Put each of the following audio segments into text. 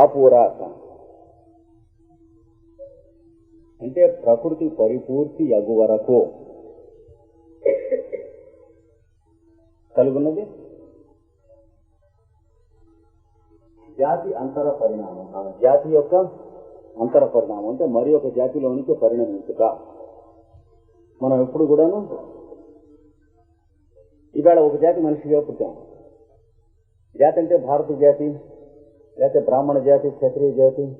అపూరాత. అంటే ప్రకృతి పరిపూర్తి అగు వరకు. కలుగున్నది? జాతి అంతర పరిణామం. ఆ జాతి యొక్క అంతర పరిణామం. అంటే మరి ఒక జాతిలోనికి పరిణమించుట. మనం ఎప్పుడు కూడాను ఇవాళ ఒక జాతి మనిషిగా పుట్టాం. జాతి అంటే భారత జాతి. లేకపోతే బ్రాహ్మణ జాతి క్షత్రియ జాతి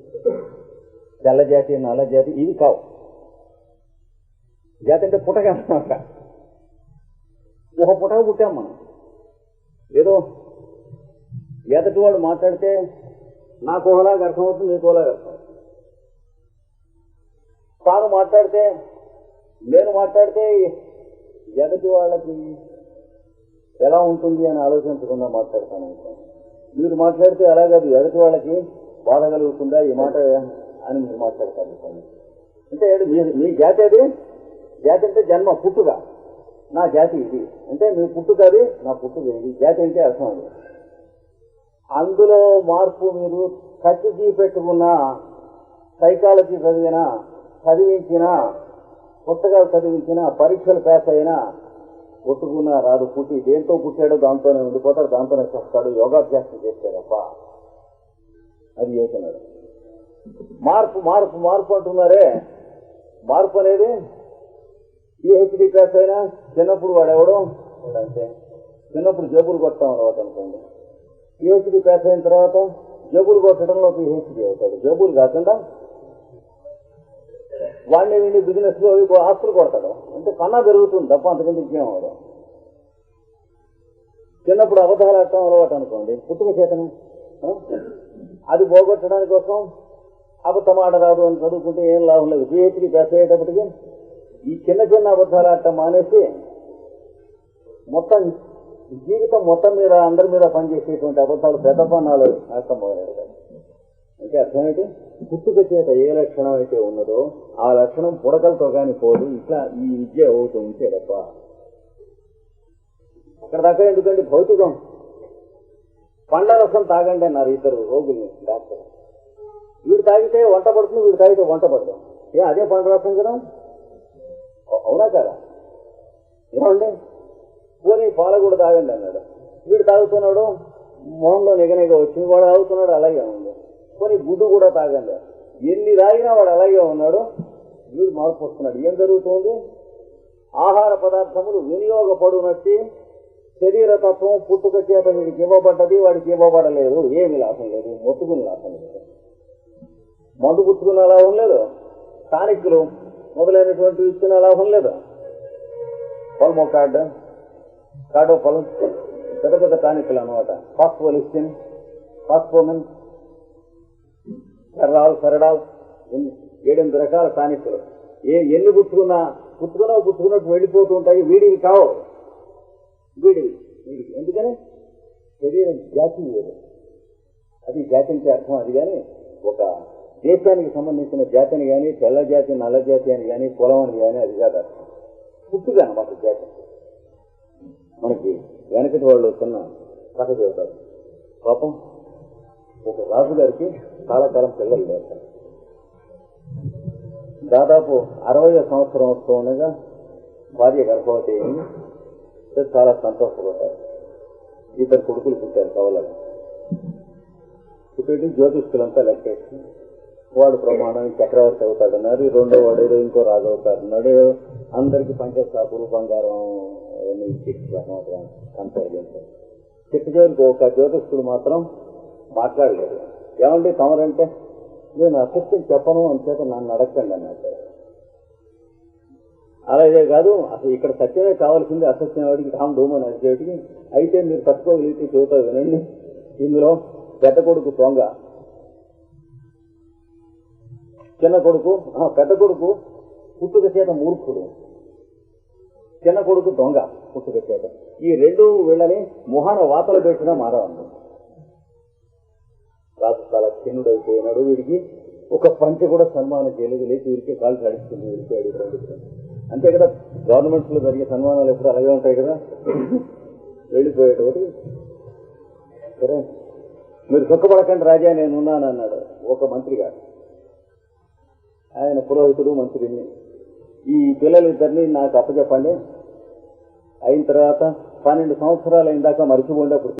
తెల్ల జాతి నల్ల జాతి ఇవి కావు. జాతి అంటే పుట్టగా అన్నమాట. ఒక పుటక పుట్టాం మనం. ఏదో ఎదటి వాడు మాట్లాడితే నాకు ఒకలాగా అర్థమవుతుంది నీకు ఒకలాగా అర్థమవుతుంది. తాను మాట్లాడితే నేను మాట్లాడితే ఎదటి వాళ్ళకి ఎలా ఉంటుంది అని ఆలోచించకుండా మాట్లాడతాను అనుకో. మీరు మాట్లాడితే ఎలా ఎదుటి వాళ్ళకి బాధ కలుగుతుందా ఈ మాట అని మీరు మాట్లాడతారు అంటే మీ- మీ జాతి అది? జాతి అంటే జన్మ పుట్టుక. నా జాతి ఇది. అంటే మీ పుట్టుక అది నా పుట్టుక ఇది. జాతి అంటే అర్థం అది. అందులో మార్పు మీరు ఖర్చుకి పెట్టుకున్న సైకాలజీ చదివినా చదివించిన పుస్తకాలు చదివించిన పరీక్షలు పాస్ అయినా పుట్టుకున్న రాదు పుట్టి దేంతో పుట్టాడో దాంతోనే ఉండిపోతాడు దాంతోనే చేస్తాడు యోగాభ్యాసం చేస్తాడప్ప అది చేస్తున్నాడు మార్పు మార్పు మార్పు అంటున్నారే. మార్పు అనేది పిహెచ్డి క్లాస్ అయినా చిన్నప్పుడు వాడు ఎవడో వాడంతే. చిన్నప్పుడు జబ్బులు కొట్టడం అలవాటు అనుకోండి. పిహెచ్డి క్లాస్ అయిన తర్వాత జబ్బులు కొట్టడంలో పిహెచ్డి అవుతాడు. జబ్బులు కాకుండా వాడిని వీడిని బిజినెస్లో ఆస్తులు కొడతాడు. అంటే కన్నా పెరుగుతుంది తప్ప అంతకంటే ఇంకేం అవడం చిన్నప్పుడు అబద్ధాలు ఆడటం అలవాటు అనుకోండి. పుట్టుక చేతను అది పోగొట్టడానికి కోసం అబద్ధం ఆడరాదు అని చదువుకుంటే ఏం లాభం లేదు. పిహెచ్డి పాస్ అయ్యేటప్పటికి ఈ చిన్న చిన్న అబద్ధాలు ఆడటం మానేసి మొత్తం జీవితం మొత్తం మీద అందరి మీద పనిచేసేటువంటి అబద్ధాలు పెద్ద పన్నాలు ఆడటం అంటే అర్థం ఏంటి? పుట్టుక చేత ఏ లక్షణం అయితే ఉన్నదో ఆ లక్షణం పుడకలతో కానీ పోదు. ఇట్లా ఈ విద్య ఒకటి ఉంటే తప్ప. ఇక్కడ దాకా ఎందుకండి భౌతికం. పండ్ల రసం తాగండి అన్నారు ఇద్దరు రోగులు. డాక్టర్. వీడు తాగితే వంట పడుతుంది వీడు తాగితే వంట పడతాం ఏ అదే పండ్ల రసం కదా? అవునా కదా? ఏమండి? పోనీ పాల కూడా తాగండి అన్నాడు. వీడు తాగుతున్నాడు మొహంలో నిగనిగ వచ్చింది వాడు తాగుతున్నాడు అలాగే ఉంది. పోనీ గుడ్డు కూడా తాగండి. ఎన్ని తాగినా వాడు అలాగే ఉన్నాడు. వీడు మార్పు వస్తున్నాడు. ఏం జరుగుతుంది? ఆహార పదార్థములు వినియోగపడునట్టి శరీర తత్వం పుట్టుక చేత వీడికి ఇవ్వబడ్డది వాడికి ఇవ్వబడలేదు. ఏమి లాభం లేదు మొత్తుకుని లాభం లేదు. మందు పుచ్చుకున్న లాభం లేదు స్థానికులు మొదలైనటువంటి ఇచ్చిన లాభం లేదు. పొలమో కార్డు కార్డో పొలం పెద్ద పెద్ద టానిక్లు అనమాట ఫాస్ఫోలిస్టిన్ ఫాస్ఫోమిన్ ఫెర్రాల్ ఫెరడాల్ ఎన్ని ఏడెనిమిది రకాల టానిక్లు. ఏ ఎన్ని పుచ్చుకున్నా పుచ్చుకున్నా పుచ్చుకున్నట్టు వెళ్ళిపోతూ ఉంటాయి వీడికి కావు. వీడివి వీడికి ఎందుకని? శరీరం జాతి వేరు. అది జాతి అంటే అర్థం అది కానీ ఒక దేశానికి సంబంధించిన జాతిని కానీ తెల్ల జాతి నల్ల జాతి అని కానీ కులం అని కానీ అది కాదు అర్థం. పుట్టుగా అనమాట జాతి. మనకి వెనకటి వాళ్ళు వస్తున్న కథ చెబుతారు. పాపం ఒక రాజుగారికి కాలకాలం చాలా కాలం పిల్లలు లేస్తారు దాదాపు అరవై సంవత్సరం వస్తూ ఉండగా భార్య గర్భవతి అయింది. చాలా సంతోషపడ్డారు ఇద్దరు కొడుకులు పుట్టారు కవలని. పుట్టి జ్యోతిష్కులంతా లెక్కేసి వాడు ప్రమాణానికి చక్రవర్తి అవుతాడన్నారు రెండో వాడు ఏదో ఇంకో రాజు అవుతాడన్నాడు అందరికి పంచసాపులు బంగారం అవన్నీ ఇచ్చి కంపేర్ చేశారు చిట్ట చివరికి ఒక జ్యోతిష్కుడు మాత్రం మాట్లాడలేదు. ఏమండి తమరంటే నేను అసత్యం చెప్పను అంచేత నన్ను అడగండి అన్నట్టు అలాగే కాదు అసలు ఇక్కడ సత్యమే కావాల్సింది అసత్యం వాడికి రామ్ డూమ్ అని అనేటికి అయితే మీరు తట్టుకోగలిగితే చెబుతారు వినండి. ఇందులో పెద్ద కొడుకు తొంగ చిన్న కొడుకు పెద్ద కొడుకు పుట్టుక చేత మూర్ఖుడు. చిన్న కొడుకు దొంగ పుట్టుక చేత. ఈ రెండు వీళ్ళని మొహాన వాతలు పెట్టిన మారవండి. రాజు చాలా చిన్నుడైపోయినాడు వీడికి. ఒక పంచ కూడా సన్మానం చేయలేదు లేచి వీరికి కాలు సాడిస్తుంది వెళ్ళిపోయాడు రెండు. అంతే కదా గవర్నమెంట్లో లో జరిగే సన్మానాలు ఎప్పుడు అలాగే ఉంటాయి కదా. వెళ్ళిపోయేటప్పుడు సరే. మీరు సుఖపడకండి రాజా నేనున్నాను అన్నాడు ఒక మంత్రి గారు ఆయన పురోహితుడు మంత్రిని. ఈ పిల్లలిద్దరిని నాకు అప్పచెప్పండి. అయిన తర్వాత పన్నెండు సంవత్సరాలు అయిన దాకా మరిచిపోండి అప్పుడు